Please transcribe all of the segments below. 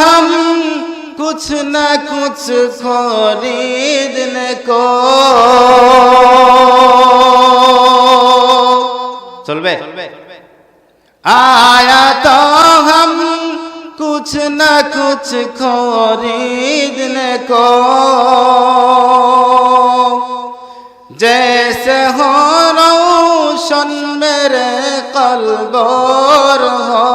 हम कुछ न कुछ खरीदने को चलबे आया तो हम कुछ न कुछ खरीदने को जैसे हो रोशन मेरे कलबोर हो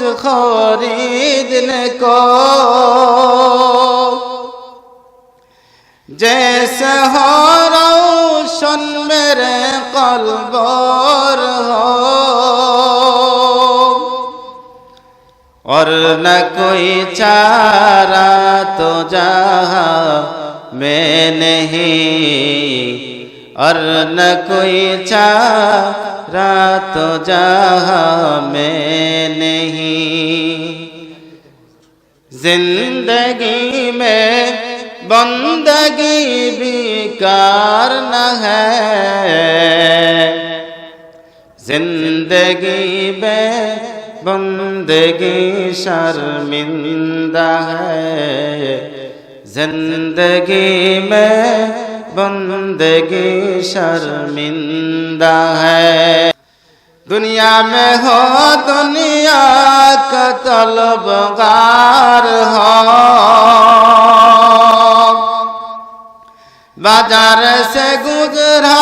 کچھ خریدنے کو جیسے ہو روشن میرے قلب اور ہو اور نہ کوئی چارہ تو جہاں میں نہیں और न कोई चारा तो जहा मैं नहीं जिंदगी में बंदगी बेकार न है जिंदगी में बंदगी शर्मिंदा है जिंदगी में بندگی شرمندہ ہے دنیا میں ہو دنیا کا طلبگار ہو بازار سے گزرا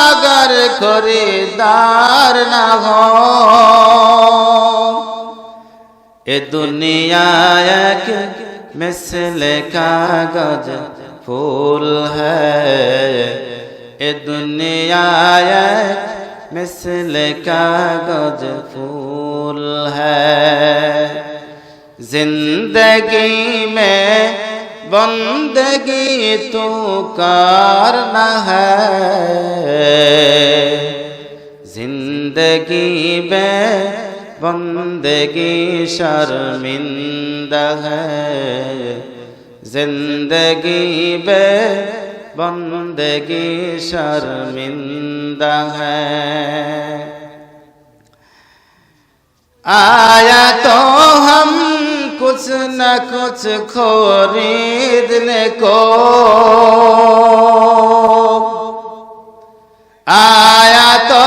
اگر خریدار نہ ہو اے دنیا ایک مثل کا گزر फूल है ए दुनिया एक मिसल कागज फूल है जिंदगी में बंदगी तो करना है जिंदगी में बंदगी शर्मिंदा है زندگی بے بندگی شرمندہ ہے آیا تو ہم کچھ نہ کچھ خریدنے کو آیا تو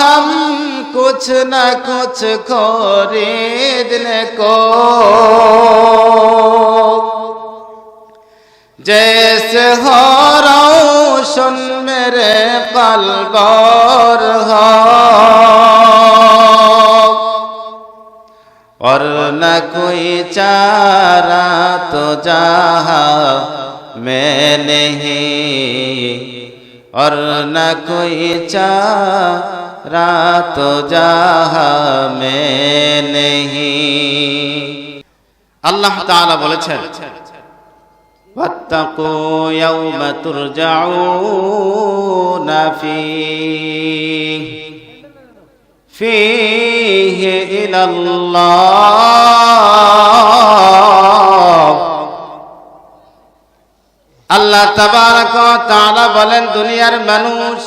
ہم کچھ نہ کچھ خریدنے کو जैसे हो रोशन मेरे कलबोर हो और न कोई चारा तो जहा मैं नहीं और न कोई चारा तो जहा मैं नहीं আল্লাহ তাআলা বলেছেন واتقوا يوم ترجعون فيه فيه إلى الله আল্লাহ তাবারক ওয়া তাআলা বলেন দুনিয়ার মানুষ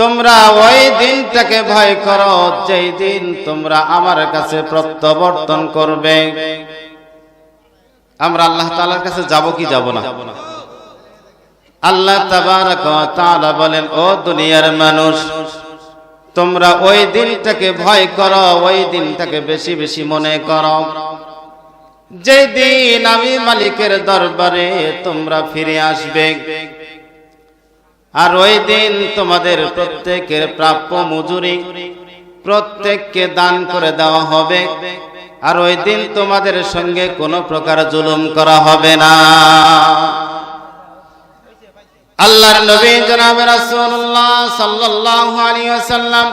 তোমরা ওই দিনটাকে ভয় করো, যেই দিন তোমরা আমার কাছে প্রত্যাবর্তন করবে। আমরা আল্লাহ তাআলার কাছে যাব কি যাব না? আল্লাহ তাআলা বলেন, ও দুনিয়ার মানুষ, তোমরা ওই দিনটাকে ভয় করো, ওই দিনটাকে বেশি বেশি মনে করো। যে দিন আমি মালিকের দরবারে তোমরা ফিরে আসবে আর ওই দিন তোমাদের প্রত্যেকের প্রাপ্য মজুরি প্রত্যেককে দান করে দেওয়া হবে। আর ওই দিন তোমাদের সঙ্গে কোনো প্রকার জুলুম করা হবে না। আল্লাহর নবী জনাব রাসূলুল্লাহ সাল্লাল্লাহু আলাইহি ওয়াসাল্লাম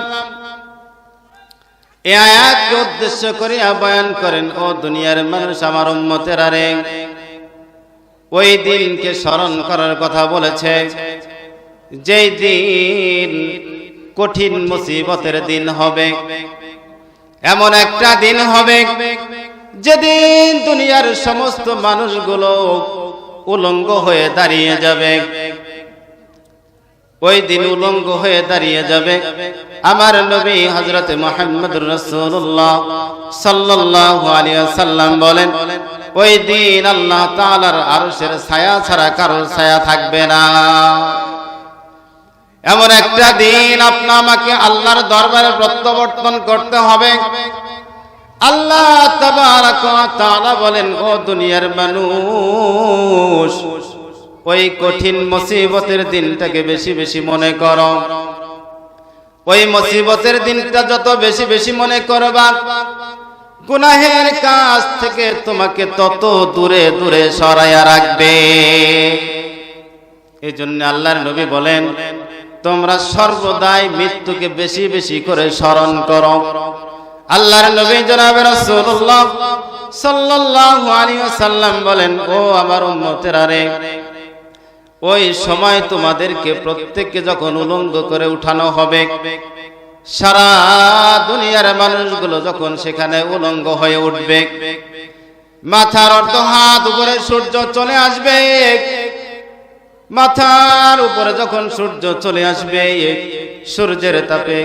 এই আয়াতকে উদ্দেশ্য করে বয়ান করেন, ও দুনিয়ার মানুষ, আমার উম্মতের আরে, ওই দিনকে স্মরণ করার কথা বলেছে। যেই দিন কঠিন মুসিবতের দিন হবে, এমন একটা দিন হবে, যেদিন দুনিয়ার সমস্ত মানুষগুলো উলঙ্গ হয়ে দাঁড়িয়ে যাবে। ওই দিন উলঙ্গ হয়ে দাঁড়িয়ে যাবে আমার নবী হজরত মোহাম্মদ রসুল্লাহ সাল্লাল্লাহু আলাইহি সাল্লাম বলেন, ওই দিন আল্লাহ তালার আরশের ছায়া ছাড়া কারোর ছায়া থাকবে না। এমন একটা দিন আপনা আমাকে আল্লাহর দরবারে প্রত্যাবর্তন করতে হবে। আল্লাহ বলেন, ও দুনিয়ার মানুষ, ওই কঠিন মুসিবতের দিনটাকে বেশি বেশি মনে করো। ওই মুসিবতের দিনটা যত বেশি বেশি মনে করবা, গুনাহের কাজ থেকে তোমাকে তত দূরে দূরে সরাইয়া রাখবে। এই জন্য আল্লাহর নবী বলেন তোমরা সর্বদাই মৃত্যুকে বেশি বেশি করে স্মরণ করো। আল্লাহর নবী জনাবে রাসূলুল্লাহ সাল্লাল্লাহু আলাইহি ওয়াসাল্লাম বলেন, ও আমার উম্মতেরা রে, ওই সময় তোমাদেরকে প্রত্যেককে যখন উলঙ্গ করে উঠানো হবে, সারা দুনিয়ার মানুষগুলো যখন সেখানে উলঙ্গ হয়ে উঠবে, মাথার অর্ধ হাত উপরে সূর্য চলে আসবে। মাথার উপরে যখন সূর্য চলে আসবে, সূর্যের তাপে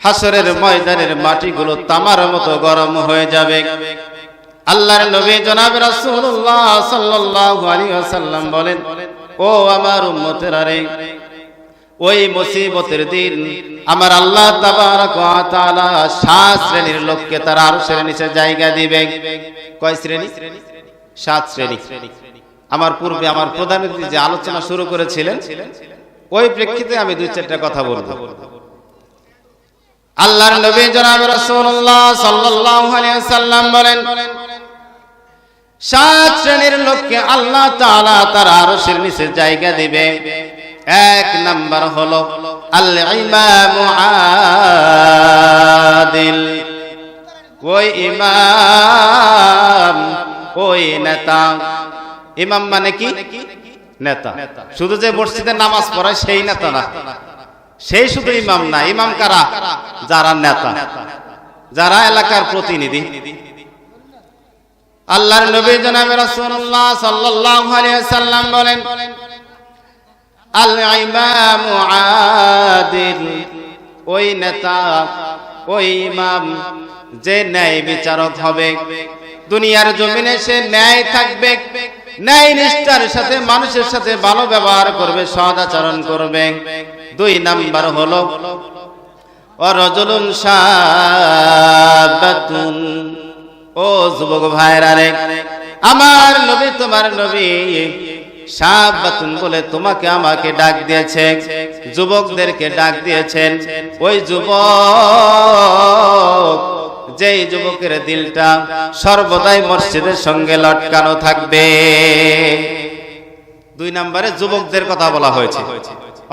হাসরের ময়দানের মাটিগুলো তামার মতো গরম হয়ে যাবে। আল্লাহর নবী জনাব রাসূলুল্লাহ সাল্লাল্লাহু আলাইহি ওয়াসাল্লাম বলেন, ও আমার উম্মতের আরে ওই মুসিবতের দিন আমার আল্লাহ তাবারক ওয়া তাআলা সাত শ্রেণির লোককে তার আরশের নিচে জায়গা দিবে কয় শ্রেণি? সাত শ্রেণি। আমার পূর্বে আমার প্রধানমন্ত্রী যে আলোচনা শুরু করেছিলেন, ওই প্রেক্ষিতে আমি দুই চারটা কথা বলব। আল্লাহর নবী জনাব রাসূলুল্লাহ সাল্লাল্লাহু আলাইহি ওয়াসাল্লাম বলেন, সাত শ্রেণির লোককে আল্লাহ তাআলা তার আরশের নিচে জায়গা দিবে। এক নাম্বার হলো আল ইমাম আদিল। ওই ইমাম ওই নেতা? ইমাম মানে কি? নেতা। শুধু যে মসজিদে নামাজ পড়ায় সেই নেতা না। সেই শুধু ইমাম না ইমাম কারা? যারা নেতা। যারা এলাকার প্রতিনিধি। আল্লাহর নবী জনাবে রাসূলুল্লাহ সাল্লাল্লাহু আলাইহি সাল্লাম বলেন আল ইমাম আদিল। ওই নেতা ওই ইমাম যে ন্যায় বিচারক হবে। দুনিয়ার জমিনে সে ন্যায় থাকবে। ন্যায় নিষ্ঠার সাথে মানুষের সাথে ভালো ব্যবহার করবে সদাচরণ করবে। দুই নাম্বার হলো অরজলুন সাবাতুন ও যুবক ভাইরা রে, আমার নবী তোমার নবী সাবাতুন বলে তোমাকে আমাকে ডাক দিয়েছে, যুবকদেরকে ডাক দিয়েছেন। ওই যুবক যেই যুবকের দিলটা সর্বদাই মসজিদের সঙ্গে লটকানো থাকবে। দুই নম্বরে যুবকদের কথা বলা হয়েছে।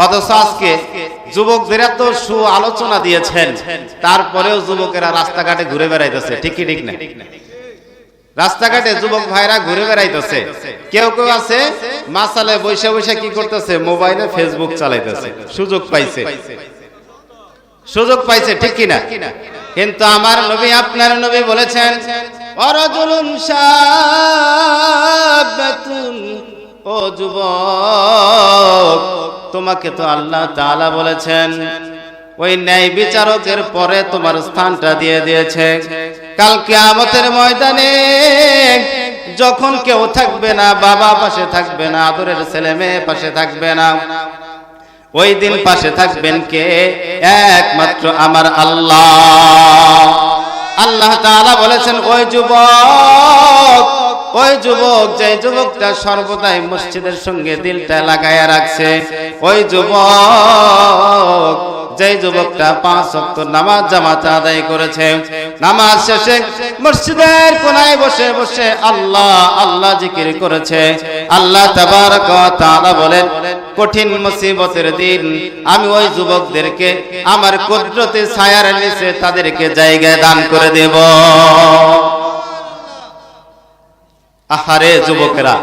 অথচ আজকে যুবকদের এত সু আলোচনা দিয়েছেন, তারপরেও যুবকেরা রাস্তাঘাটে ঘুরে বেড়াইতেছে, ঠিক কি ঠিক না? রাস্তাঘাটে যুবক ভাইরা ঘুরে বেড়াইতেছে। কেউ কেউ আছে, মাসালে বৈশা বৈশা কি করতেছে? মোবাইলে ফেসবুক চালাইতেছে। সুযোগ পাইছে। সুযোগ পাইছে, ঠিক কিনা কিন্তু আমার নবী আপনার নবী বলেছেন অরজুলুন শাবাতুন ও যুবক, তোমাকে তো আল্লাহ তাআলা বলেছেন, ওই ন্যায় বিচারকের পরে তোমার স্থানটা দিয়ে দিয়েছে। কাল কিয়ামতের ময়দানে যখন কেউ থাকবে না, বাবা পাশে থাকবে না, আদরের ছেলে মেয়ে পাশে থাকবে না ওই দিন পাশে থাকবেন কে? একমাত্র আমার আল্লাহ। আল্লাহ তাআলা বলেছেন ওই যুবক ওই যুবক যে যুবকটা সর্বদাই মসজিদের সঙ্গে দিলটা লাগায়া রাখছে ওই যুবক যে যুবকটা পাঁচ ওয়াক্ত নামাজ জামাত আদায় করেছে নামাজ শেষে মসজিদের কোনায় বসে বসে আল্লাহ আল্লাহ জিকির করেছে। আল্লাহ তাবারক ওয়া তাআলা বলেন কঠিন মুসিবতের দিন। আমি ওই যুবকদেরকে, আমার কুদরতে ছায়ার নিচে তাদেরকে জায়গায় দান করে দেব। আহারে যুবকেরা,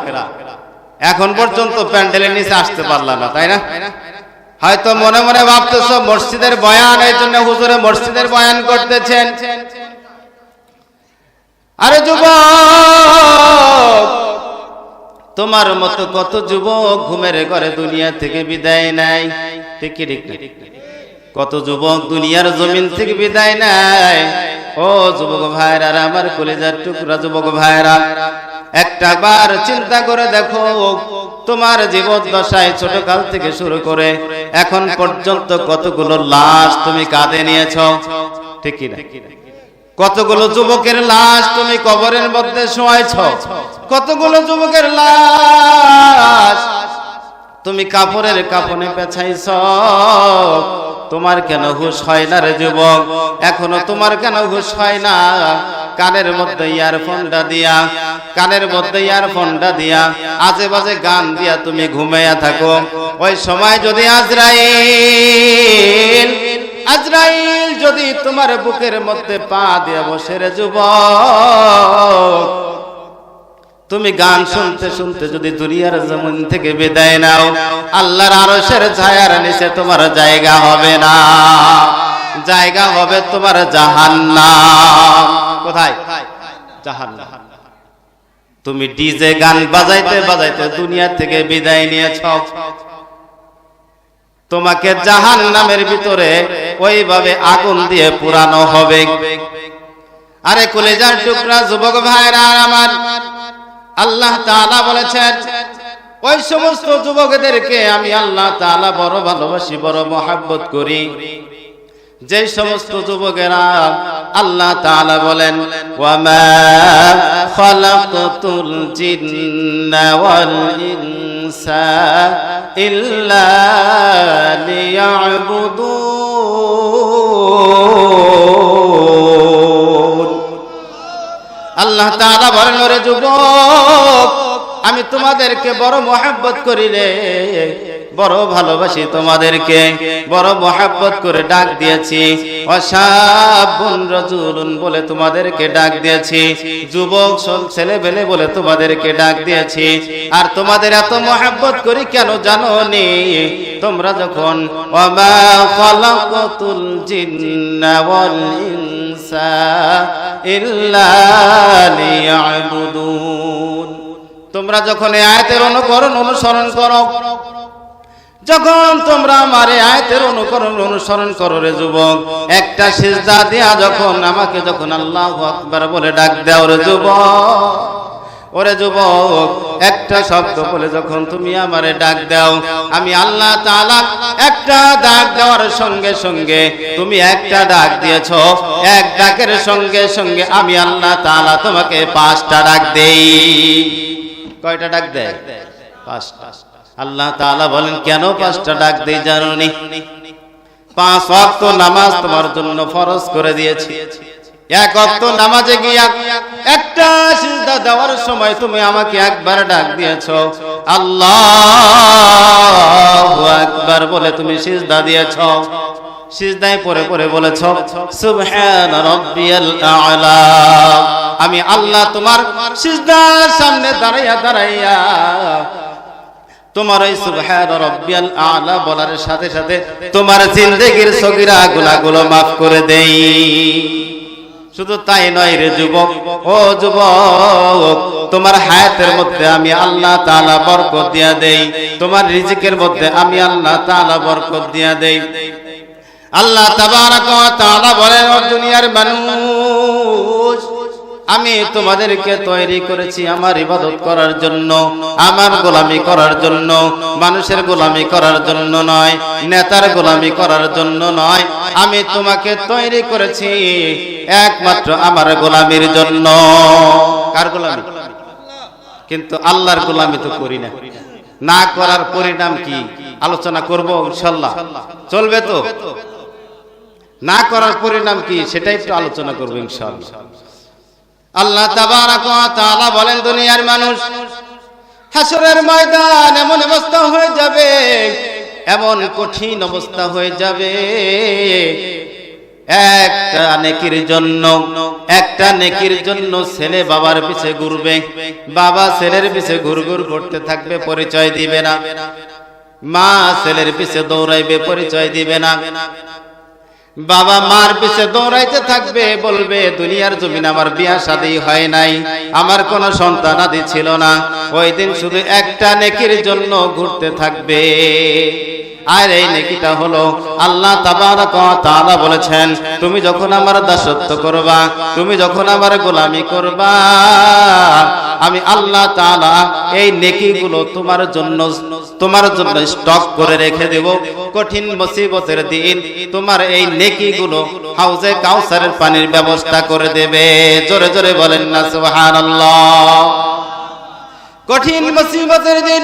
এখন পর্যন্ত প্যান্ডেলের নিচে আসতে পারলাম না, তাই না? হয়তো মনে মনে ভাবতেছ, মসজিদের বয়ান, এই জন্য হুজুরে মসজিদের বয়ান করতেছেন। আরে যুবক! তোমার মতো কত যুবক ঘুমের ঘরে দুনিয়া থেকে বিদায় নাই। ঠিক ঠিক কত যুবক দুনিয়ার জমিন থেকে বিদায় নাই। ও যুবক ভাইরা, আমার কলেজার টুকরা যুবক ভাইরা, একটা বার চিন্তা করে দেখো, তোমার জীবন দশায় ছোট কাল থেকে শুরু করে এখন পর্যন্ত কতগুলো লাশ তুমি কাঁধে নিয়েছ? ঠিক? কতগুলো যুবকের লাশ তুমি কবরের মধ্যে শোয়াইছ? কতগুলো যুবকের লাশ? তুমি কাপড়ের কাপনে পেছাইছ। তোমার কেন হুশ হয় না রে যুবক? এখনও তোমার কেন হুশ হয় না? কানের মধ্যে ইয়ারফোনটা দিয়া, কানের মধ্যে ইয়ারফোনটা দিয়া আজে বাজে গান দিয়া তুমি ঘুমাইয়া থাকো। ওই সময় যদি আজরাইল আজরাইল যদি তোমার বুকের মধ্যে পা দিয়ে বসে রে যুবক তুমি গান শুনতে শুনতে যদি দুনিয়ার জমিন থেকে বিদায় নাও, আল্লাহর আরশের ছায়ার নিচে তোমার জায়গা হবে না। জায়গা হবে তোমার জাহান্নাম। কোথায়? জাহান্নাম। তুমি ডিজে গান বাজাইতে বাজাইতে দুনিয়া থেকে বিদায় নিয়েছ। তোমাকে জাহান নামের ভিতরে ওইভাবে আগুন দিয়ে পুরানো হবে। আরে কলেজার টুকরা, যুবক ভাইরা আমার আল্লাহ তাআলা বলেছেন, ওই সমস্ত যুবকদেরকে আমি আল্লাহ তাআলা বড় ভালোবাসি, বড় মহাব্বত করি। যে সমস্ত যুবকেরা আল্লাহ তাআলা বলেন ইল্লা লিয়াবুদুন আল্লাহ তাআলা বলেন ওরে যুবক আমি তোমাদেরকে বড় মহাব্বত করি রে বড় ভালোবাসি তোমাদেরকে। বড় মহাব্বত করে ডাক দিয়েছি। অসাবুন রাজুলুন বলে তোমাদেরকে ডাক দিয়েছি। যুবক ছেলে বেলে বলে তোমাদেরকে ডাক দিয়েছি। আর তোমাদের এত মহাব্বত করি কেন জানো নি তোমরা যখন ইল্লা লিয়াবুদুন। তোমরা যখন এই আয়াতের অনুকরণ অনুসরণ করো, যখন তোমরা আমার আয়াতের অনুকরণ অনুসরণ করো রে যুবক, একটা সিজদা দিয়া যখন আমাকে যখন আল্লাহ আকবার বলে ডাক দাও রে যুবক, ওরে যুবক, একটা শব্দ বলে যখন তুমি আমারে ডাক দাও, আমি আল্লাহ তাআলা একটা ডাক দেওয়ার সঙ্গে সঙ্গে তুমি একটা ডাক দিয়েছ, এক ডাকের সঙ্গে সঙ্গে আমি আল্লাহ তাআলা তোমাকে পাঁচটা ডাক দেই। কয়টা ডাক দেয়? পাঁচটা। আল্লাহ তাআলা বলেন, কেন পাঁচটা ডাক দেই জানোনি? পাঁচ ওয়াক্ত নামাজ তোমার জন্য ফরজ করে দিয়েছি। এক ওয়াক্ত নামাজে গিয়া একটা সিজদা দেওয়ার সময় তুমি আমাকে একবার ডাক দিয়েছ। আল্লাহু আকবার বলে তুমি সিজদা দিয়েছ। সিজদায় পরে পরে বলেছ, সুবহান রাব্বিয়াল আ'লা। আমি আল্লাহ তোমার সিজদার সামনে দাঁড়াইয়া দাঁড়াইয়া তোমার ওই সুবহান রাব্বিয়াল আ'লা বলার সাথে সাথে তোমার জিন্দেগীর সগীরা গুনাহগুলো maaf করে দেই। শুধু তাই নয় রে যুবক, ও যুবক, তোমার হায়াতের মধ্যে আমি আল্লাহ তাআলা বরকত দিয়া দেই। তোমার রিজিকের মধ্যে আমি আল্লাহ তাআলা বরকত দিয়া দেই। আল্লাহ বলেন দুনিয়ার মানুষ, আমি তোমাদেরকে তৈরি করেছি আমার ইবাদত করার জন্য, আমার গোলামি করার জন্য, মানুষের গোলামি করার জন্য নয়, নেতার গোলামি করার জন্য নয়, আমি তোমাকে তৈরি করেছি একমাত্র আমার গোলামির জন্য। কার গোলামি? কিন্তু আল্লাহর গোলামি তো করি না। না করার পরিণাম কি? আলোচনা করব, ইনশাল্লাহ। চলবে তো? না করার পরিণাম কি? সেটাই একটু আলোচনা করব আল্লাহ বলেন, দুনিয়ার মানুষ হাসরের ময়দান এমন অবস্থা হয়ে যাবে, এমন কঠিন অবস্থা হয়ে যাবে। একটা নেকির জন্য, একটা নেকির জন্য ছেলে বাবার পিছে ঘুরবে, বাবা ছেলের পিছে ঘুরঘুর করতে থাকবে, পরিচয় দিবে না। মা ছেলের পিছে দৌড়াইবে, পরিচয় দিবে না। বাবা মার পিছে দৌড়াইতে থাকবে, বলবে, দুনিয়ার জমিন আমার বিয়া শাদী হয় নাই, আমার কোনো সন্তান আদি ছিল না। ওই দিন শুধু একটা নেকির জন্য ঘুরতে থাকবে। আর এই নেকিটা হলো আল্লাহ তাআলা বলেছেন, তুমি যখন আমার দাসত্ব করবা, তুমি যখন আমার গোলামি করবা, আমি আল্লাহ তাআলা এই নেকিগুলো তোমার জন্য তোমার জন্য স্টক করে রেখে দেব। কঠিন মুসিবতের দিন তোমার এই নেকিগুলো হাউজে কাউসারের পানির ব্যবস্থা করে দেবে। জোরে জোরে বলেন না, সুবহানাল্লাহ। কঠিন মুসিবতের দিন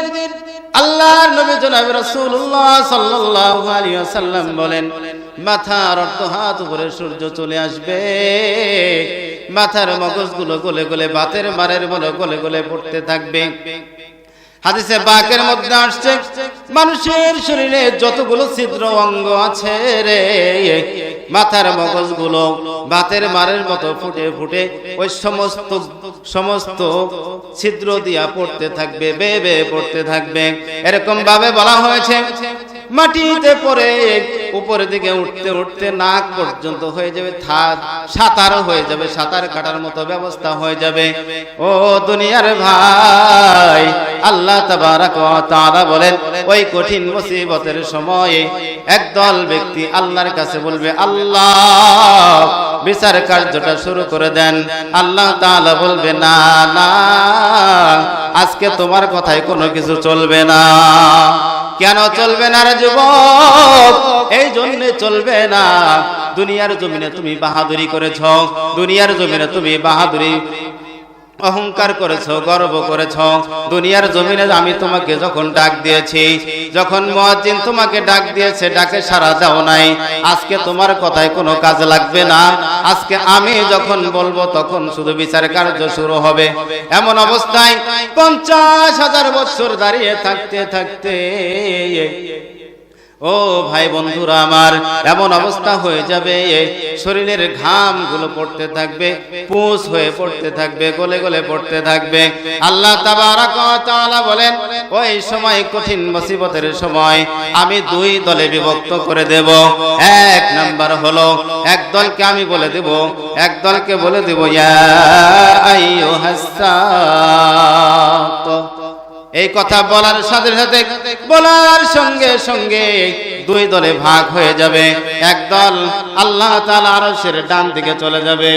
আল্লাহর নবী জনাব রাসূলুল্লাহ সাল্লাল্লাহু আলাইহি ওয়াসাল্লাম বলেন, মাথার অর্থ হাত উপরে সূর্য চলে আসবে। মাথার মগজগুলো গলে গলে বাতের মারের বলে গলে গলে পড়তে থাকবে। হাদিসে বাকের মধ্যে আসছে, মানুষের শরীরে যতগুলো ছিদ্র অঙ্গ আছে রে, মাথার মগজগুলো বাতের মারের মতো ফুটে ফুটে ওই সমস্ত সমস্ত ছিদ্র দিয়া পড়তে থাকবে বে বে পড়তে থাকবে। এরকম ভাবে বলা হয়েছে মাটিতে পরে উপরের দিকে উঠতে উঠতে নাক পর্যন্ত হয়ে যাবে সাঁতার হয়ে যাবে, সাঁতার কাটার মতো ব্যবস্থা হয়ে যাবে। ও দুনিয়ার ভাই, আল্লাহ তাআলা বলেন, ওই কঠিন মুসিবতের সময়ে একদল ব্যক্তি আল্লাহর কাছে বলবে, আল্লাহ, বিচার কার্যটা শুরু করে দেন। আল্লাহ তাআলা বলবে, না না, আজকে তোমার কথায় কোনো কিছু চলবে না। কেন চলবে না রে যুবক? এই জন্য চলবে না। দুনিয়ার জমিনে তুমি বাহাদুরি করেছ। দুনিয়ার জমিনে তুমি বাহাদুরি অহংকার করেছ, গর্ব করেছ। দুনিয়ার জমিনে আমি তোমাকে যখন ডাক দিয়েছি, যখন মুয়াজ্জিন তোমাকে ডাক দিয়েছে, ডাকে সারা দাও নাই। আজকে তোমার কথায় কোনো কাজ লাগবে না। আজকে আমি যখন বলব, তখন শুধু বিচার কার্য শুরু হবে। এমন অবস্থায় পঞ্চাশ হাজার বছর দাঁড়িয়ে থাকতে থাকতে ও ভাই বন্ধুরা আমার, এমন অবস্থা হয়ে যাবে, শরীরের ঘামগুলো পড়তে থাকবে, পুষ হয়ে পড়তে থাকবে, গলে গলে পড়তে থাকবে। আল্লাহ বলেন, ওই সময় কঠিন মুসিবতের সময় আমি দুই দলে বিভক্ত করে দেব। এক নাম্বার হলো, এক দলকে আমি বলে দেব, এক দলকে বলে দেব, ইয়া এই কথা বলার সাথে সাথে, বলার সঙ্গে সঙ্গে দুই দলে ভাগ হয়ে যাবে। একদল আল্লাহ তালা আরশের ডান দিকে চলে যাবে।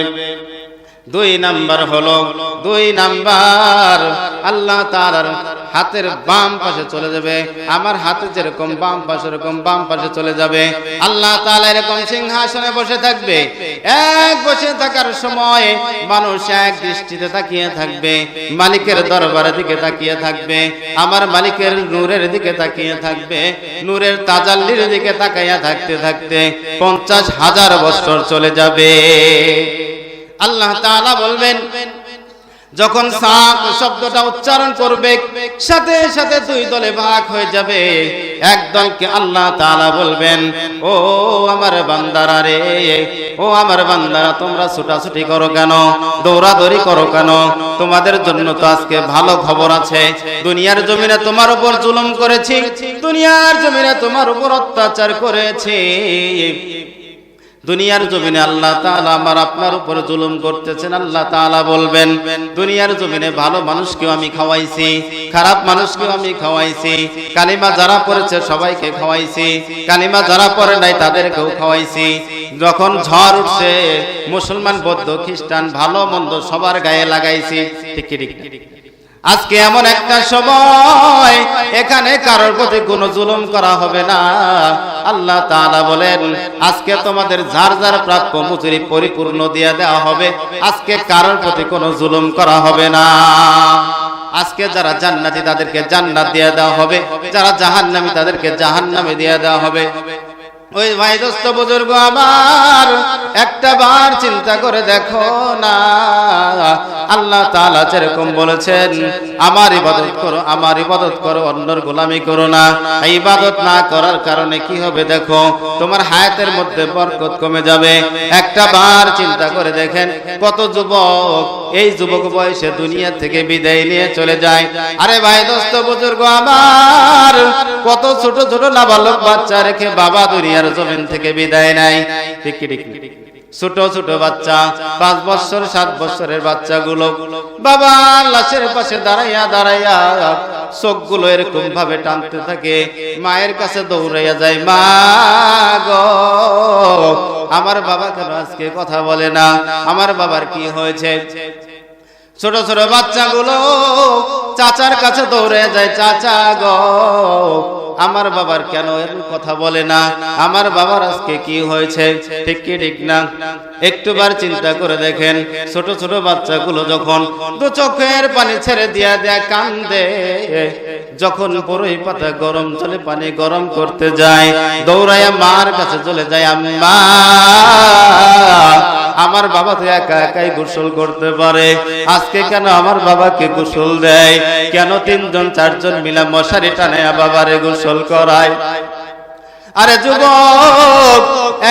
দুই নাম্বার হলো, দুই নাম্বার, আল্লাহ তার হাতের বাম পাশে চলে যাবে। আমার হাতে যেরকম বাম পাশে এরকম বাম পাশে চলে যাবে। আল্লাহ তাআলা এরকম সিংহাসনে বসে থাকবে। এক বসে থাকার সময় মানুষ এক দৃষ্টিতে তাকিয়ে থাকবে। মালিকের দরবারের দিকে তাকিয়ে থাকবে। আমার মালিকের নূরের দিকে তাকিয়ে থাকবে। নূরের তাজাল্লির দিকে তাকাইয়া থাকতে থাকতে পঞ্চাশ হাজার বছর চলে যাবে। আল্লাহ তাআলা বলবেন, যখন সাক শব্দটা উচ্চারণ করবে, সাথে সাথে দুই দলে ভাগ হয়ে যাবে। এক দলকে আল্লাহ তাআলা বলবেন, ও আমার বান্দারা রে, ও আমার বান্দারা, তোমরা ছুটাছুটি করো কেন? দৌড়াদৌড়ি করো কেন? তোমাদের জন্য তো আজকে ভালো খবর আছে। দুনিয়ার জমিনে তোমার উপর জুলুম করেছি, দুনিয়ার জমিনে তোমার উপর অত্যাচার করেছি। দুনিয়ার জমিনে আল্লাহ তাআলা আমার আপনার উপর জুলুম করতেছেন, আল্লাহ তাআলা বলবেন, দুনিয়ার জমিনে ভালো মানুষকেও আমি খাওয়াইছি, খারাপ মানুষকেও আমি খাওয়াইছি, কালিমা যারা পড়েছে সবাইকে খাওয়াইছি, কালিমা যারা পড়ে নাই তাদেরকেও খাওয়াইছি। যখন ঝড় উঠছে, মুসলমান, বৌদ্ধ, খ্রিস্টান, ভালো, মন্দ সবার গায়ে লাগাইছি, ঠিক ঠিক আজকে এমন একটা সময়, এখানে কারোর প্রতি কোনো জুলুম করা হবে না। আল্লাহ তাআলা বলেন, আজকে তোমাদের যার যার প্রাপ্য মজুরি পরিপূর্ণ দিয়ে দেওয়া হবে। আজকে কারোর প্রতি কোনো জুলুম করা হবে না। আজকে যারা জান্নাতি তাদেরকে জান্নাত দিয়ে দেওয়া হবে, যারা জাহান্নামী তাদেরকে জাহান্নামে দিয়ে দেওয়া হবে। ওই ভাই দোস্ত বুজুর্গ আমার, একটা বার চিন্তা করে দেখো না। আল্লাহ তাআলা যেরকম বলেছেন, আমার ইবাদত করো, আমার ইবাদত করো, অন্যর গোলামি করো না। ইবাদত না করার কারণে কি হবে দেখো, তোমার হায়াতের মধ্যে বরকত কমে যাবে। একটা বার চিন্তা করে দেখেন, কত যুবক, এই যুবক বয়সে দুনিয়া থেকে বিদায় নিয়ে চলে যায়। আরে ভাই দোস্ত বুজুর্গ আমার, কত ছোট ছোট নাবালক বাচ্চা রেখে বাবা দুনিয়ার জমিন থেকে বিদায় নাই ছোট ছোট বাচ্চা, পাঁচ বছর, সাত বছরের বাচ্চাগুলো বাবা লাশের পাশে দাঁড়াইয়া দাঁড়াইয়া এরকম ভাবে টানতে থাকে। মায়ের কাছে দৌড়াইয়া যায়, মা গো, আমার বাবা কেন আজকে কথা বলে না? আমার বাবার কি হয়েছে? ছোট ছোট বাচ্চাগুলো চাচার কাছে দৌড়ে যায়, চাচা গো, আমার বাবার কেন এর কথা বলে না? আমার বাবার আজকে কি হয়েছে? ঠিক কি ঠিক না? একটুবার চিন্তা করে দেখেন, ছোট ছোট বাচ্চাগুলো যখন দু চোখের পানি ছেড়ে দিয়া দেয়া কান্দে, যখন বড়ই পাতা গরম জলে পানি গরম করতে যায়, দৌড়াইয়া মার কাছে চলে যায়, আম্মা আমার বাবা তো একা একাই গোসল করতে পারে। আজকে কেন আমার বাবাকে গোসল দেয়? কেন তিনজন, চারজন মিলা মশারি টানে বাবারে গোসল করায়? আরে যুবক,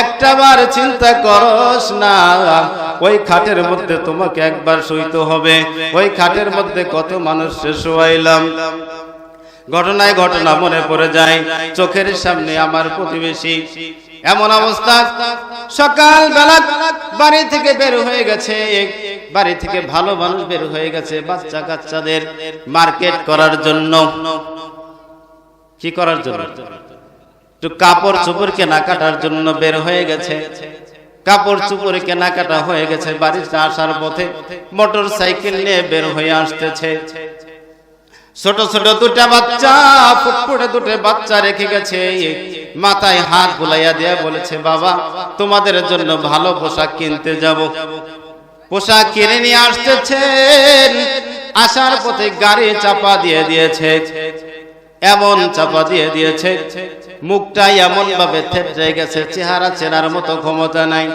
একটা বার চিন্তা করস না। ওই খাটের মধ্যে তোমাকে একবার শুইতে হবে। ওই খাটের মধ্যে কত মানুষকে শোয়াইলাম ঘটনায় ঘটনা মনে পড়ে যায়। চোখের সামনে আমার প্রতিবেশী এমন অবস্থা। সকাল বেলা বাড়ি থেকে বের হয়ে গেছে। বাড়ি থেকে ভালো মানুষ বের হয়ে গেছে বাচ্চা কাচ্চাদের মার্কেট করার জন্য। কি করার জন্য? একটু কাপড় চোপড় কেনাকাটার জন্য বের হয়ে গেছে। কাপড় চোপড় কেনাকাটা হয়ে গেছে। বাড়িতে আসার পথে মোটর সাইকেল নিয়ে বের হয়ে আসতেছে। ছোট ছোট দুটা বাচ্চা, ফুটফুটে দুটো বাচ্চা রেখে গেছে। মাথায় হাত বুলাইয়া দিয়ে বলেছে, বাবা, তোমাদের জন্য ভালো পোশাক কিনতে যাব। পোশাক কিনে নিয়ে আসতেছেন। আসার পথে গাড়ি চাপা দিয়ে দিয়েছে। এমন চাপা দিয়ে দিয়েছে, মুখটা এমন ভাবে থেপড়ে গেছে, চেহারা চেনার মতো ক্ষমতা নাই।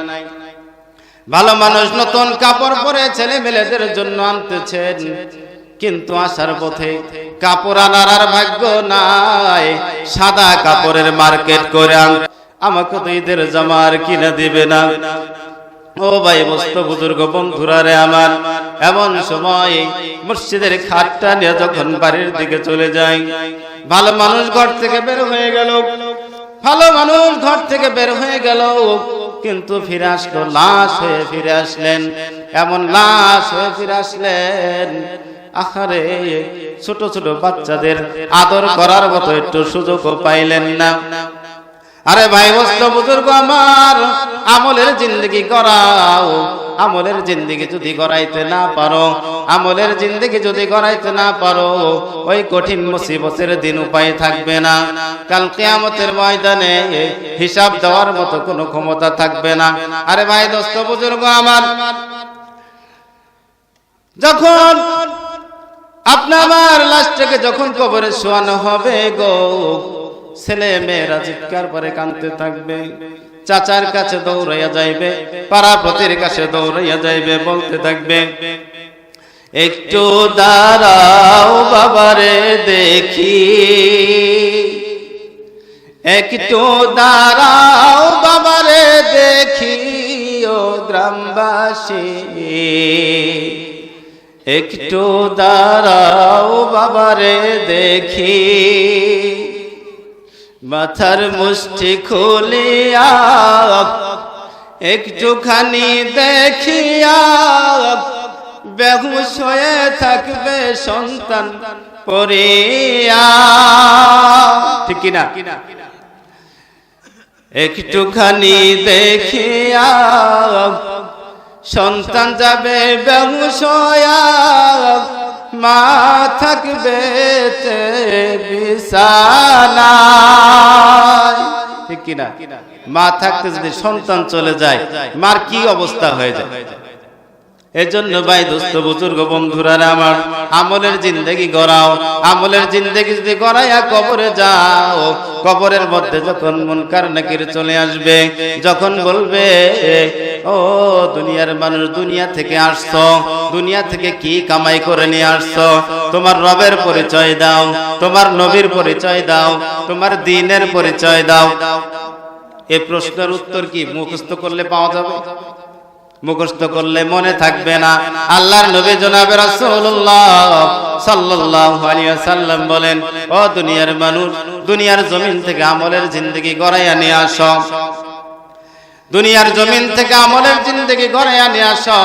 ভালো মানুষ নতুন কাপড় পরে ছেলে মেয়েদের জন্য আনতেছেন। কিন্তু আসার পথে কাপড় আনার আর ভাগ্য নাই। সাদা কাপড়ের মার্কেট করে আন। আমাকে তো ঈদের জামা আর কিনে দিবে না। ও ভাই মস্ত বুজুর্গ বন্ধুরা রে আমার, এমন সময় মসজিদের খাটটা নিয়ে যখন বাড়ির দিকে চলে যায় ভালো মানুষ ঘর থেকে বের হয়ে গেল। ভালো মানুষ ঘর থেকে বের হয়ে গেল। কিন্তু ফিরে আসলো, লাশ হয়ে ফিরে আসলেন। এমন লাশ হয়ে ফিরে আসলেন। আহারে, ছোট ছোট বাচ্চাদের আদর করার মতো একটু সুযোগও পাইলেন না। আরে ভাই, বস্ত বুজুর্গ আমার, আমলের জিন্দগি করাও, আমলের জিন্দগি যদি করাইতে না পারো, আমলের জিন্দগি যদি করাইতে না পারো, ওই কঠিন মুসিবতের দিন উপায় থাকবে না। কাল কিয়ামতের ময়দানে হিসাব দেওয়ার মতো কোনো ক্ষমতা থাকবে না। আরে ভাই, দোস্ত বুজুর্গ আমার, যখন আপনার লাশটাকে যখন কবরে শোয়ানো হবে গো, ছেলে মেয়েরা চিৎকার করে কানতে থাকবে, চাচার কাছে দৌড়াইয়া যাইবে, পাড়াপতির কাছে দৌড়াইয়া যাইবে, বলতে থাকবে, একটু দাঁড়াও বাবারে, দেখি। একটু দাঁড়াও বাবারে, দেখি, ও গ্রামবাসী। একটু দাঁড়াও বাবারে দেখি। মাথার মুষ্টি খুলিয়া একটুখানি দেখিয়া বেহুশ হয়ে থাকবে সন্তান পরিয়া। ঠিক কিনা? একটুখানি দেখিয়া সন্তান যাবে ব্যবসায়, মা থাকবে বিছানায়। ঠিক কিনা? মা থাকতে যদি সন্তান চলে যায়, মার কি অবস্থা হয়ে যায়? এজন্য ভাই দোস্ত বুজুর্গ বন্ধুরা আমার আমলের জিন্দেগি গড়াও। আমলের জিন্দেগি যদি গড়াইয়া কবরে যাও, কবরের মধ্যে যখন মুনকার নাকির চলে আসবে, যখন বলবে, ও দুনিয়ার মানুষ দুনিয়া থেকে আসছো, দুনিয়া থেকে কি কামাই করে নিয়ে আসছো? তোমার রবের পরিচয় দাও, তোমার নবীর পরিচয় দাও, তোমার দিনের পরিচয় দাও। এই প্রশ্নের উত্তর কি মুখস্থ করলে পাওয়া যাবে? মুখস্থ করলে মনে থাকবে না। আল্লাহর নবী জনাবে রাসূলুল্লাহ সাল্লাল্লাহু আলাইহি ওয়াসাল্লাম বলেন, ও দুনিয়ার মানুষ, দুনিয়ার জমিন থেকে আমলের জিন্দেগি গড়াইয়া নিয়ে আসো। দুনিয়ার জমিন থেকে আমলের জিন্দেগি গড়াইয়া নিয়ে আসো।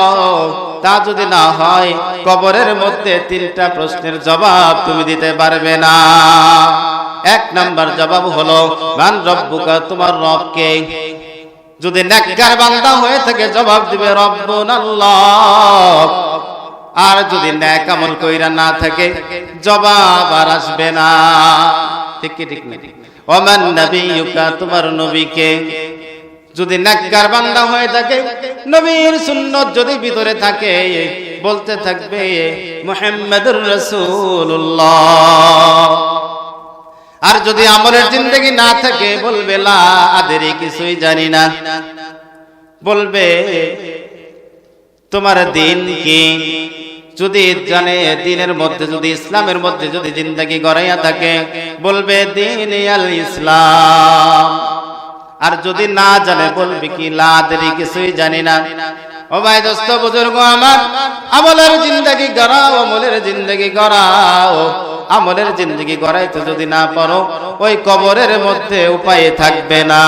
তা যদি না হয়, কবরের মধ্যে তিনটা প্রশ্নের জবাব তুমি দিতে পারবে না। এক নাম্বার জবাব হলো, মান রব্বুকা, তোমার রবকে? যদি নেককার বান্দা হয়ে থাকে, জবাব দিবে রব্বুন আল্লাহ আর যদি ন্যাক আমল কইরা না থাকে, জবাব আর আসবে না। ঠিক কি, ঠিক না? ওমান নবিয়ুকা, তোমার নবীকে যদি নেককার বান্দা হয়ে থাকে, নবীর সুন্নত যদি ভিতরে থাকে, বলতে থাকবে, মুহাম্মাদুর রাসূলুল্লাহ। আর যদি আমলের জিন্দগি না থাকে, বলবে, লা আদেরি কিছুই জানি না। বলবে, তোমার দিন কি? যদি জানে, দিনের মধ্যে যদি, ইসলামের মধ্যে যদি জিন্দগি গড়াইয়া থাকে, বলবে দিন আল ইসলাম। আর যদি না জানে, বলবে কি, লা আদেরি কিছুই জানি না। ও ভাই দোস্ত বুজুর্গ আমার, আমলের জিন্দগি গড়াও আমলের জিন্দগি গড়াও আমলের জিন্দগি গড়াইতে যদি না পারো, ওই কবরের মধ্যে উপায় থাকবে না।